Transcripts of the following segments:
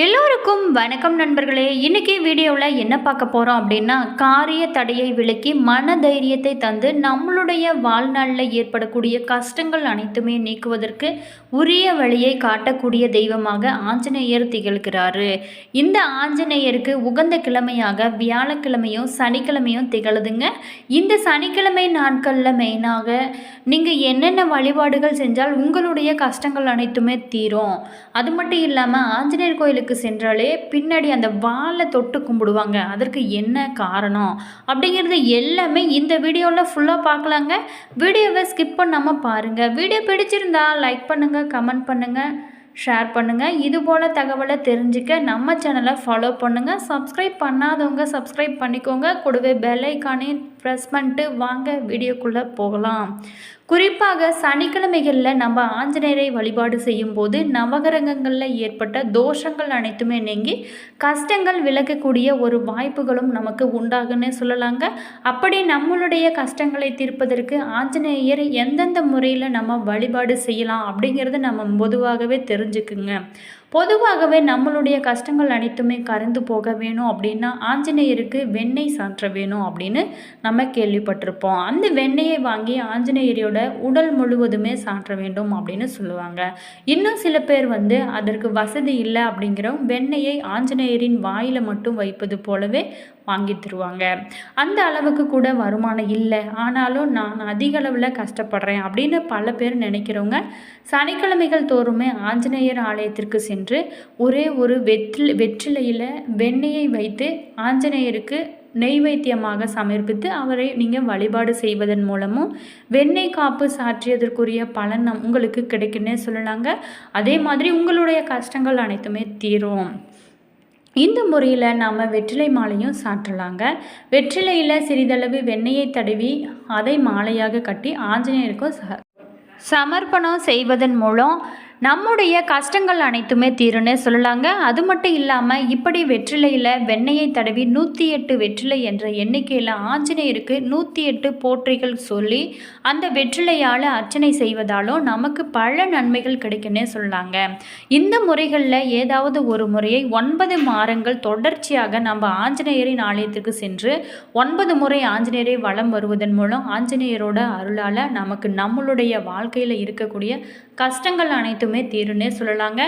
எல்லோருக்கும் வணக்கம் நண்பர்களே. இன்றைக்கி வீடியோவில் என்ன பார்க்க போகிறோம் அப்படின்னா காரிய தடையை விலக்கி மன தைரியத்தை தந்து நம்மளுடைய வாழ்நாளில் ஏற்படக்கூடிய கஷ்டங்கள் அனைத்துமே நீக்குவதற்கு உரிய வழியை காட்டக்கூடிய தெய்வமாக ஆஞ்சநேயர் திகழ்கிறாரு. இந்த ஆஞ்சநேயருக்கு உகந்த கிழமையாக வியாழக்கிழமையும் சனிக்கிழமையும் திகழுதுங்க. இந்த சனிக்கிழமை நாட்களில் மெயினாக நீங்கள் என்னென்ன வழிபாடுகள் செஞ்சால் உங்களுடைய கஷ்டங்கள் அனைத்துமே தீரும். அது மட்டும் இல்லாமல் ஆஞ்சநேயர் கோயிலுக்கு சென்றாலே பின்னாடி அந்த வாலை தொட்டு கும்பிடுவாங்க. அதற்கு என்ன காரணம்? அப்படிங்கிறது எல்லாமே இந்த வீடியோவில் ஃபுல்லாக பார்க்கலாங்க. வீடியோவை ஸ்கிப் பண்ணாமல் பாருங்கள் வீடியோ பிடிச்சிருந்தா லைக் பண்ணுங்கள் கமெண்ட் பண்ணுங்கள் ஷேர் பண்ணுங்கள் இது போல் தகவலை தெரிஞ்சுக்க நம்ம சேனலை ஃபாலோ பண்ணுங்கள் சப்ஸ்கிரைப் பண்ணாதவங்க சப்ஸ்கிரைப் பண்ணிக்கோங்க. கூடவே பெல் ஐக்கானே ப்ரெஸ் பண்ணிட்டு வாங்க வீடியோக்குள்ளே போகலாம். குறிப்பாக சனிக்கிழமைகளில் நம்ம ஆஞ்சநேயரை வழிபாடு செய்யும்போது நவகிரகங்களில் ஏற்பட்ட தோஷங்கள் அனைத்துமே நீங்கி கஷ்டங்கள் விலகக்கூடிய ஒரு வாய்ப்புகளும் நமக்கு உண்டாகுன்னு சொல்லலாங்க. அப்படி நம்மளுடைய கஷ்டங்களை தீர்ப்பதற்கு ஆஞ்சநேயர் எந்தெந்த முறையில் நம்ம வழிபாடு செய்யலாம் அப்படிங்கிறது நம்ம பொதுவாகவே தெரிஞ்சுக்குங்க. பொதுவாகவே நம்மளுடைய கஷ்டங்கள் அனைத்துமே கரைந்து போக வேணும் அப்படின்னா ஆஞ்சநேயருக்கு வெண்ணெய் சாற்ற வேணும் அப்படின்னு நம்ம கேள்விப்பட்டிருப்போம். அந்த வெண்ணெயை வாங்கி ஆஞ்சநேயரோட உடல் முழுவதுமே சாற்ற வேண்டும் அப்படின்னு சொல்லுவாங்க. இன்னும் சில பேர் வந்து அதற்கு வசதி இல்லை அப்படிங்கிற வெண்ணெயை ஆஞ்சநேயரின் வாயில் மட்டும் வைப்பது போலவே வாங்கி தருவாங்க. அந்த அளவுக்கு கூட வருமானம் இல்லை. ஆனாலும் நான் அதிக அளவில் கஷ்டப்படுறேன் அப்படின்னு பல பேர் நினைக்கிறவங்க சனிக்கிழமைகள் தோறுமே ஆஞ்சநேயர் ஆலயத்திற்கு சென்று ஒரே ஒரு வெற்றில வெற்றிலையில் வெண்ணெயை வைத்து ஆஞ்சநேயருக்கு நெய்வேத்தியமாக சமர்ப்பித்து அவரை நீங்கள் வழிபாடு செய்வதன் மூலமும் வெண்ணெய் காப்பு சாற்றியதற்குரிய பலன் நம் உங்களுக்கு கிடைக்குன்னே சொல்லலாங்க. அதே மாதிரி உங்களுடைய கஷ்டங்கள் அனைத்துமே தீரும். இந்த முறையில் நாம் வெற்றிலை மாலையும் சாற்றலாங்க. வெற்றிலையில் சிறிதளவு வெண்ணெயை தடவி அதை மாலையாக கட்டி ஆஞ்சநேயருக்கும் ச சமர்ப்பணம் செய்வதன் மூலம் நம்முடைய கஷ்டங்கள் அனைத்துமே தீருன்னு சொல்லலாங்க. அது மட்டும் இல்லாமல் இப்படி வெற்றிலையில் வெண்ணெயை தடவி நூற்றி எட்டு வெற்றிலை என்ற எண்ணிக்கையில் ஆஞ்சநேயருக்கு நூற்றி எட்டு போற்றிகள் சொல்லி அந்த வெற்றிலையால் அர்ச்சனை செய்வதாலும் நமக்கு பல நன்மைகள் கிடைக்குன்னே சொல்லலாங்க. இந்த முறைகளில் ஏதாவது ஒரு முறையை ஒன்பது மாதங்கள் தொடர்ச்சியாக நம்ம ஆஞ்சநேயரின் ஆலயத்திற்கு சென்று ஒன்பது முறை ஆஞ்சநேயரை வலம் வருவதன் மூலம் ஆஞ்சநேயரோட அருளால் நமக்கு நம்மளுடைய வாழ்க்கையில் இருக்கக்கூடிய கஷ்டங்கள் அனைத்துமே தீருன்னே சொல்லலாங்க.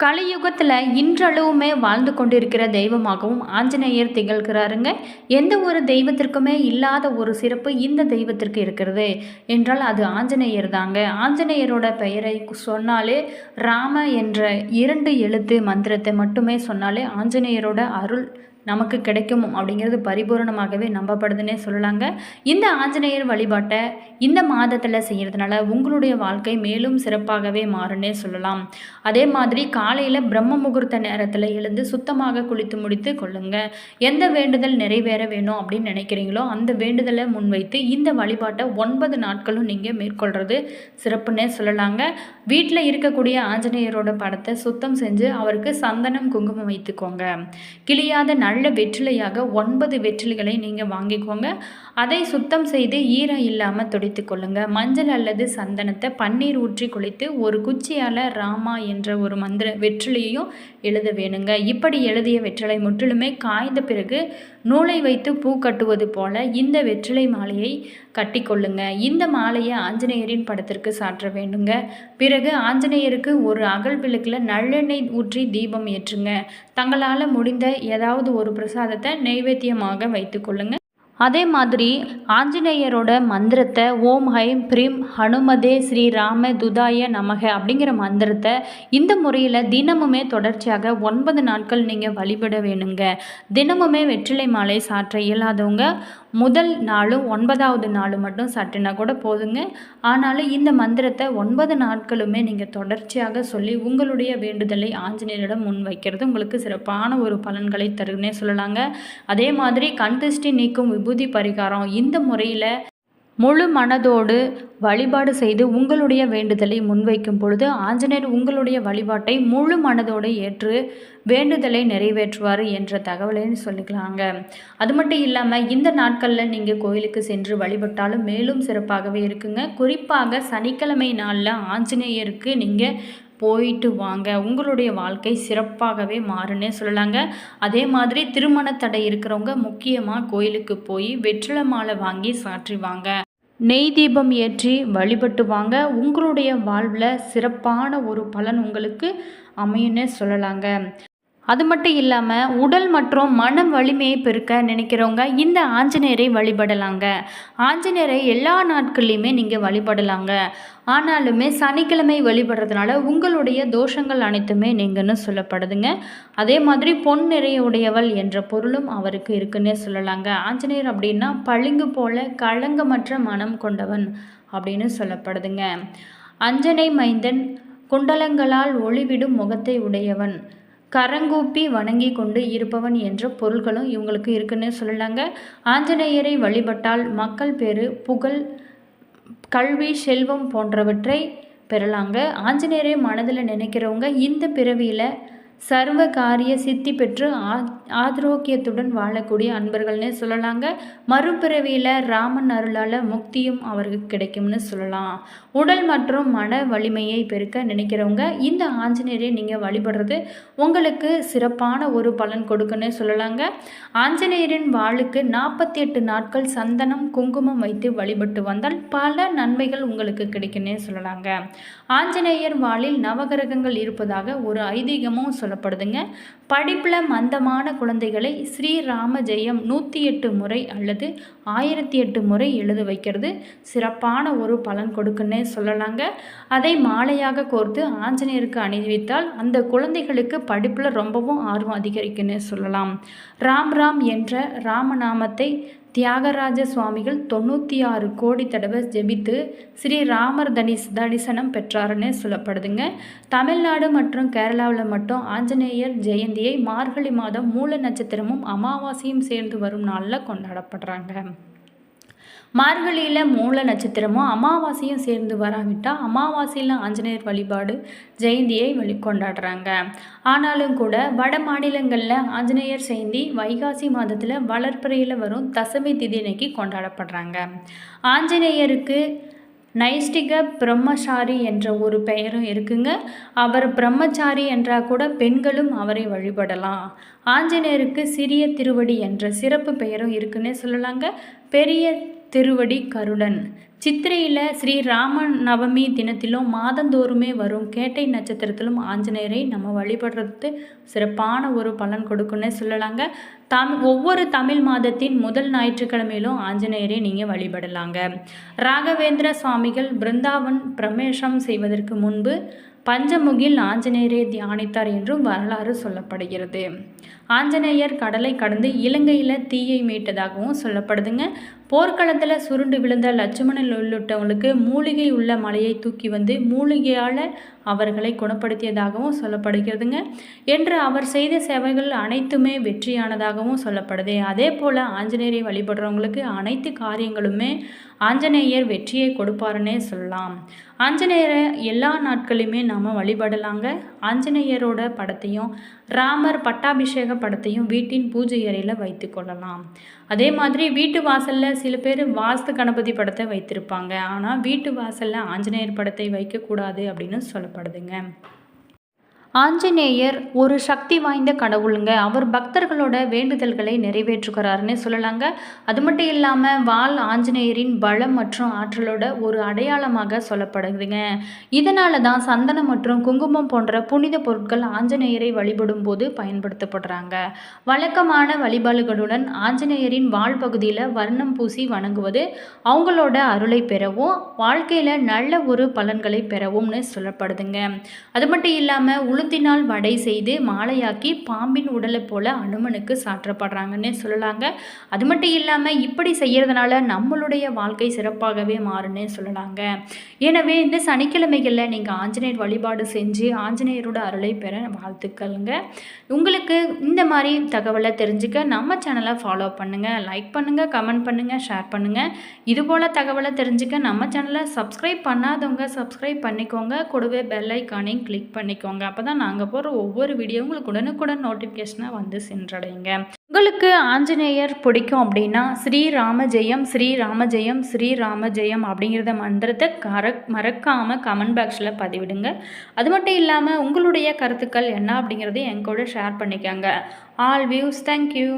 கலியுகத்தில் இன்றளவுமே வாழ்ந்து கொண்டிருக்கிற தெய்வமாகவும் ஆஞ்சநேயர் திகழ்கிறாருங்க. எந்த ஒரு தெய்வத்திற்குமே இல்லாத ஒரு சிறப்பு இந்த தெய்வத்திற்கு இருக்கிறது. என்றால் அது ஆஞ்சநேயர் தாங்க. ஆஞ்சநேயரோட பெயரை சொன்னாலே ராம என்ற இரண்டு எழுத்து மந்திரத்தை மட்டுமே சொன்னாலே ஆஞ்சநேயரோட அருள் நமக்கு கிடைக்கும் அப்படிங்கிறது பரிபூரணமாகவே நம்பப்படுதுன்னே சொல்லலாங்க. இந்த ஆஞ்சநேயர் வழிபாட்டை இந்த மாதத்தில் செய்கிறதுனால உங்களுடைய வாழ்க்கை மேலும் சிறப்பாகவே மாறுன்னே சொல்லலாம். அதே மாதிரி காலையில் பிரம்ம முகூர்த்த நேரத்தில் எழுந்து சுத்தமாக குளித்து முடித்து கொள்ளுங்க. எந்த வேண்டுதல் நிறைவேற வேணும் அப்படின்னு நினைக்கிறீங்களோ அந்த வேண்டுதலை முன்வைத்து இந்த வழிபாட்டை ஒன்பது நாட்களும் நீங்கள் மேற்கொள்கிறது சிறப்புன்னே சொல்லலாங்க. வீட்டில் இருக்கக்கூடிய ஆஞ்சநேயரோட படத்தை சுத்தம் செஞ்சு அவருக்கு சந்தனம் குங்குமம் வைத்துக்கோங்க. கிளியாத நல்ல வெற்றிலையாக ஒன்பது வெற்றிலைகளை நீங்கள் வாங்கிக்கோங்க. அதை சுத்தம் செய்து ஈரம் இல்லாமல் துடைத்து கொள்ளுங்க. மஞ்சள் அல்லது சந்தனத்தை பன்னீர் ஊற்றி குளித்து ஒரு குச்சியால் ராமா என்ற ஒரு மந்திர வெற்றிலையும் எழுத வேணுங்க. இப்படி எழுதிய வெற்றிலை முற்றிலுமே காய்ந்த பிறகு நூலை வைத்து பூ கட்டுவது போல இந்த வெற்றிலை மாலையை கட்டிக்கொள்ளுங்க. இந்த மாலையை ஆஞ்சநேயரின் படத்திற்கு சாற்ற வேண்டுங்க. பிறகு ஆஞ்சநேயருக்கு ஒரு அகல் விளக்கில் நல்லெண்ணெய் ஊற்றி தீபம் ஏற்றுங்க. தங்களால் முடிந்த ஏதாவது ஒரு பிரசாதத்தை நைவேத்தியமாக வைத்துக்கொள்ளுங்க அதே மாதிரி ஆஞ்சநேயரோட மந்திரத்தை ஓம் ஹைம் பிரிம் ஹனுமதே ஸ்ரீ ராம துதாய நமக அப்படிங்கிற மந்திரத்தை இந்த முறையில் தினமுமே தொடர்ச்சியாக ஒன்பது நாட்கள் நீங்கள் வழிபட வேணுங்க. தினமுமே வெற்றிலை மாலை சாற்ற இயலாதவங்க முதல் நாளும் ஒன்பதாவது நாளும் மட்டும் சட்டினா கூட போதுங்க. ஆனாலும் இந்த மந்திரத்தை ஒன்பது நாட்களுமே நீங்கள் தொடர்ச்சியாக சொல்லி உங்களுடைய வேண்டுதலை ஆஞ்சநேயரிடம் முன் வைக்கிறது உங்களுக்கு சிறப்பான ஒரு பலன்களை தருன்னே சொல்லலாங்க. அதே மாதிரி கண் திருஷ்டி நீக்கும் விபூதி பரிகாரம் இந்த முறையில் முழு மனதோடு வழிபாடு செய்து உங்களுடைய வேண்டுதலை முன்வைக்கும் பொழுது ஆஞ்சநேயர் உங்களுடைய வழிபாட்டை முழு மனதோடு ஏற்று வேண்டுதலை நிறைவேற்றுவார் என்ற தகவலையும் சொல்லிக்கலாங்க. அது மட்டும் இல்லாமல் இந்த நாட்களில் நீங்கள் கோயிலுக்கு சென்று வழிபட்டாலும் மேலும் சிறப்பாகவே இருக்குங்க. குறிப்பாக சனிக்கிழமை நாளில் ஆஞ்சநேயருக்கு நீங்கள் போயிட்டு வாங்க. உங்களுடைய வாழ்க்கை சிறப்பாகவே மாறுன்னே சொல்லலாங்க. அதே மாதிரி திருமண தடை இருக்கிறவங்க முக்கியமாக கோயிலுக்கு போய் வெற்றிலை மாலை வாங்கி சாற்றி வாங்க. நெய் தீபம் ஏற்றி வழிபட்டு வாங்க. உங்களுடைய வாழ்வில் சிறப்பான ஒரு பலன் உங்களுக்கு அமையுன்னே சொல்லலாங்க. அது மட்டும் இல்லாமல் உடல் மற்றும் மனம் வலிமையை பெருக்க நினைக்கிறவங்க இந்த ஆஞ்சநேயரை வழிபடலாங்க. ஆஞ்சநேயரை எல்லா நாட்கள்லையுமே நீங்கள் வழிபடலாங்க. ஆனாலுமே சனிக்கிழமை வழிபடுறதுனால உங்களுடைய தோஷங்கள் அனைத்துமே நீங்கன்னு சொல்லப்படுதுங்க. அதே மாதிரி பொன் நிறையுடையவள் என்ற பொருளும் அவருக்கு இருக்குன்னே சொல்லலாங்க. ஆஞ்சநேயர் அப்படின்னா பளிங்கு போல களங்கமற்ற மனம் கொண்டவன் அப்படின்னு சொல்லப்படுதுங்க. அஞ்சனை மைந்தன் குண்டலங்களால் ஒளிவிடும் முகத்தை உடையவன். கரங்கூப்பி வணங்கி கொண்டு இருப்பவன் என்ற பொருள்களும் இவங்களுக்கு இருக்குன்னு சொல்லலாங்க. ஆஞ்சநேயரை வழிபட்டால் மக்கள் பேரு புகழ் கல்வி செல்வம் போன்றவற்றை பெறலாங்க. ஆஞ்சநேயரை மனதில் நினைக்கிறவங்க இந்த பிறவியில் சர்வ காரிய சித்தி பெற்று ஆ ஆரோக்கியத்துடன் வாழக்கூடிய அன்பர்கள்னே சொல்லலாங்க. மறுபிறவியில் ராமன் அருளால் முக்தியும் அவருக்கு கிடைக்கும்னு சொல்லலாம். உடல் மற்றும் மன வலிமையை பெருக்க நினைக்கிறவங்க இந்த ஆஞ்சநேயரை நீங்கள் வழிபடுறது உங்களுக்கு சிறப்பான ஒரு பலன் கொடுக்குன்னு சொல்லலாங்க. ஆஞ்சநேயரின் வாளுக்கு நாற்பத்தி எட்டு நாட்கள் சந்தனம் குங்குமம் வைத்து வழிபட்டு வந்தால் பல நன்மைகள் உங்களுக்கு கிடைக்குன்னே சொல்லலாங்க. ஆஞ்சநேயர் வாளில் நவகிரகங்கள் இருப்பதாக ஒரு ஐதீகமும் சொல்லப்படுதுங்க. படிப்பில் மந்தமான குழந்தைகளை ஸ்ரீராம ஜெயம் நூற்றி எட்டு முறை அல்லது ஆயிரத்தி எட்டு முறை எழுத வைக்கிறது. சிறப்பான ஒரு பலன் கொடுக்குன்னே சொல்லலாங்க. அதை மாலையாக கோர்த்து ஆஞ்சநேயருக்கு அணிவித்தால் அந்த குழந்தைகளுக்கு படிப்பில் ரொம்பவும் ஆர்வம் அதிகரிக்குன்னு சொல்லலாம். ராம் ராம் என்ற ராமநாமத்தை தியாகராஜ சுவாமிகள் தொண்ணூற்றி ஆறு கோடி தடவை ஜெபித்து ஸ்ரீ ராமர் தனிஸ் தரிசனம் பெற்றாருன்னு சொல்லப்படுதுங்க. தமிழ்நாடு மற்றும் கேரளாவில் மட்டும் ஆஞ்சநேயர் ஜெயந்தியை மார்கழி மாதம் மூல நட்சத்திரமும் அமாவாசையும் சேர்ந்து வரும் நாளில் கொண்டாடப்படுறாங்க. மார்கழியில் மூல நட்சத்திரமும் அமாவாசையும் சேர்ந்து வராவிட்டால் அமாவாசையில் ஆஞ்சநேயர் வழிபாடு ஜெயந்தியை வழி கொண்டாடுறாங்க ஆனாலும் கூட வட மாநிலங்களில் ஆஞ்சநேயர் ஜெயந்தி வைகாசி மாதத்தில் வளர்ப்பிறையில் வரும் தசமி திதி அன்னைக்கு கொண்டாடப்படுறாங்க. ஆஞ்சநேயருக்கு நைஷ்டிக பிரம்மசாரி என்ற ஒரு பெயரும் இருக்குங்க. அவர் பிரம்மச்சாரி என்றால் கூட பெண்களும் அவரை வழிபடலாம். ஆஞ்சநேயருக்கு சிறிய திருவடி என்ற சிறப்பு பெயரும் இருக்குன்னே சொல்லலாங்க. பெரிய திருவடி கருடன். சித்திரையில் ஸ்ரீ ராம நவமி தினத்திலும் மாதந்தோறுமே வரும் கேட்டை நட்சத்திரத்திலும் ஆஞ்சநேயரை நம்ம வழிபடுறது சிறப்பான ஒரு பலன் கொடுக்குன்னு சொல்லலாங்க. தம் ஒவ்வொரு தமிழ் மாதத்தின் முதல் ஞாயிற்றுக்கிழமையிலும் ஆஞ்சநேயரை நீங்கள் வழிபடலாங்க. ராகவேந்திர சுவாமிகள் பிருந்தாவன் பிரமேஷம் செய்வதற்கு முன்பு பஞ்சமுகில் ஆஞ்சநேயரை தியானித்தார் என்றும் வரலாறு சொல்லப்படுகிறது. ஆஞ்சநேயர் கடலை கடந்து இலங்கையில் தீயை மீட்டதாகவும் சொல்லப்படுதுங்க. போர்க்களத்தில் சுருண்டு விழுந்த லட்சுமணன் உள்ளிட்டவங்களுக்கு மூலிகை உள்ள மலையை தூக்கி வந்து மூலிகையால் அவர்களை குணப்படுத்தியதாகவும் சொல்லப்படுகிறதுங்க. என்று அவர் செய்த சேவைகள் அனைத்துமே வெற்றியானதாகவும் சொல்லப்படுது. அதே போல் ஆஞ்சநேயரை வழிபடுறவங்களுக்கு அனைத்து காரியங்களுமே ஆஞ்சநேயர் வெற்றியை கொடுப்பாருன்னே சொல்லலாம். ஆஞ்சநேயரை எல்லா நாட்களையுமே நாம் வழிபடலாங்க. ஆஞ்சநேயரோட படத்தையும் ராமர் பட்டாபிஷேக படத்தையும் வீட்டின் பூஜை அறையில் வைத்து கொள்ளலாம். அதே மாதிரி வீட்டு வாசலில் சில பேர் வாஸ்து கணபதி படத்தை வைத்திருப்பாங்க. ஆனால் வீட்டு வாசலில் ஆஞ்சநேயர் படத்தை வைக்கக்கூடாது அப்படின்னு சொல்லப்படுதுங்க ஆஞ்சநேயர் ஒரு சக்தி வாய்ந்த கடவுளுங்க. அவர் பக்தர்களோட வேண்டுதல்களை நிறைவேற்றுகிறாருன்னு சொல்லலாங்க. அது மட்டும் இல்லாமல் வால் ஆஞ்சநேயரின் பலம் மற்றும் ஆற்றலோட ஒரு அடையாளமாக சொல்லப்படுதுங்க. இதனால தான் சந்தனம் மற்றும் குங்குமம் போன்ற புனித பொருட்கள் ஆஞ்சநேயரை வழிபடும் போது பயன்படுத்தப்படுறாங்க. வழக்கமான வழிபாடுகளுடன் ஆஞ்சநேயரின் வால் பகுதியில் வர்ணம் பூசி வணங்குவது அவங்களோட அருளை பெறவும் வாழ்க்கையில் நல்ல ஒரு பலன்களை பெறவும்னு சொல்லப்படுதுங்க. அது மட்டும் இல்லாமல் உளு உளுத்தினால் வடை செய்து மாலையாக்கி பாம்பின் உடலை போல அனுமனுக்கு சாற்றப்படுறாங்கன்னு சொல்லலாங்க. அது மட்டும் இல்லாமல் இப்படி செய்கிறதுனால நம்மளுடைய வாழ்க்கை சிறப்பாகவே மாறுன்னு சொல்லலாங்க. எனவே இந்த சனிக்கிழமைகளில் நீங்கள் ஆஞ்சநேயர் வழிபாடு செஞ்சு ஆஞ்சநேயரோட அருளை பெற வாழ்த்துக்கள்ங்க. உங்களுக்கு இந்த மாதிரி தகவலை தெரிஞ்சுக்க நம்ம சேனலை ஃபாலோ பண்ணுங்கள் லைக் பண்ணுங்கள் கமெண்ட் பண்ணுங்கள் ஷேர் பண்ணுங்கள் இதுபோல் தகவலை தெரிஞ்சுக்க நம்ம சேனலை சப்ஸ்கிரைப் பண்ணாதவங்க சப்ஸ்கிரைப் பண்ணிக்கோங்க. கூடவே பெல் ஐக்கானையும் கிளிக் பண்ணிக்கோங்க. அப்போ தான் நாங்கள் போகிற ஒவ்வொரு வீடியோ உங்களுக்கு உடனுக்குடன் நோட்டிஃபிகேஷனாக வந்து சென்றடைங்க. உங்களுக்கு ஆஞ்சநேயர் பிடிக்கும் அப்படின்னா ஸ்ரீராம ஜெயம் ஸ்ரீராம ஜெயம் ஸ்ரீராம ஜெயம் அப்படிங்கிறத மந்திரத்தை கர மறக்காமல் கமெண்ட் பாக்ஸில் பதிவிடுங்க. அது மட்டும் இல்லாமல் உங்களுடைய கருத்துக்கள் என்ன அப்படிங்கிறதையும் என் கூட ஷேர் பண்ணிக்கோங்க. All views thank you